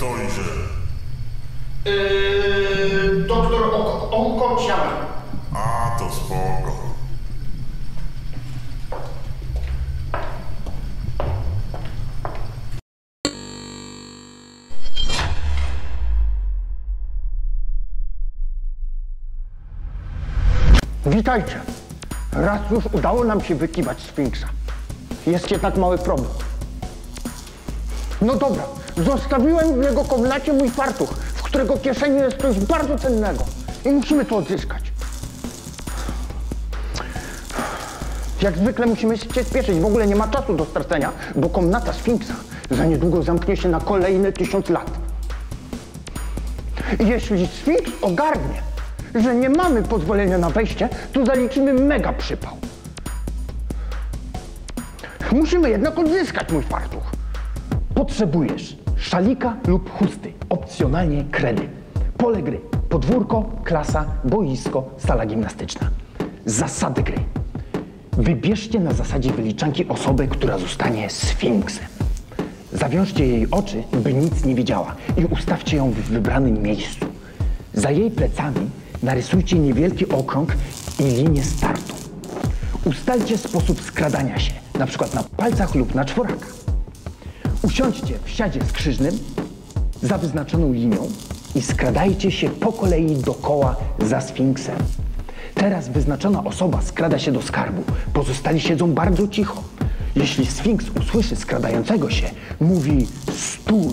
dojrze. Yy, doktor Oko- Onkocian. A, to spoko. Witajcie. Raz już udało nam się wykiwać Sfinksa. Jest jednak mały problem. No dobra, zostawiłem w jego komnacie mój fartuch, w którego kieszeni jest coś bardzo cennego. I musimy to odzyskać. Jak zwykle musimy się spieszyć, w ogóle nie ma czasu do stracenia, bo komnata Sfinksa za niedługo zamknie się na kolejne tysiąc lat. Jeśli Sfinks ogarnie, że nie mamy pozwolenia na wejście, to zaliczymy mega przypał. Musimy jednak odzyskać mój fartuch. Potrzebujesz szalika lub chusty, opcjonalnie kredy. Pole gry, podwórko, klasa, boisko, sala gimnastyczna. Zasady gry. Wybierzcie na zasadzie wyliczanki osobę, która zostanie sfinksem. Zawiążcie jej oczy, by nic nie widziała i ustawcie ją w wybranym miejscu. Za jej plecami narysujcie niewielki okrąg i linię startu. Ustalcie sposób skradania się, na przykład na palcach lub na czworakach. Usiądźcie w siadzie skrzyżnym za wyznaczoną linią i skradajcie się po kolei dokoła za sfinksem. Teraz wyznaczona osoba skrada się do skarbu. Pozostali siedzą bardzo cicho. Jeśli sfinks usłyszy skradającego się, mówi stój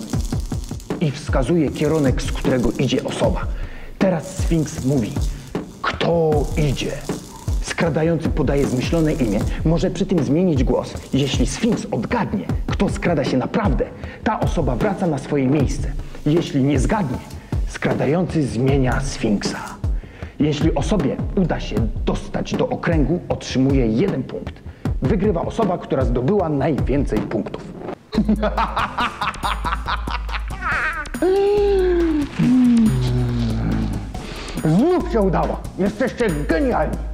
i wskazuje kierunek, z którego idzie osoba. Teraz sfinks mówi kto idzie. Skradający podaje zmyślone imię, może przy tym zmienić głos. Jeśli Sfinks odgadnie, kto skrada się naprawdę, ta osoba wraca na swoje miejsce. Jeśli nie zgadnie, skradający zmienia Sfinksa. Jeśli osobie uda się dostać do okręgu, otrzymuje jeden punkt. Wygrywa osoba, która zdobyła najwięcej punktów. Znów się udało. Jesteście genialni.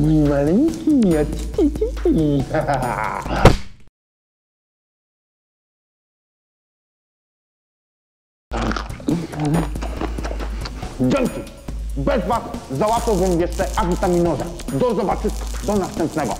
Mój maleńki miot. Dzięki. Bez was załatwiłbym jeszcze awitaminoza. Do zobaczenia. Do następnego.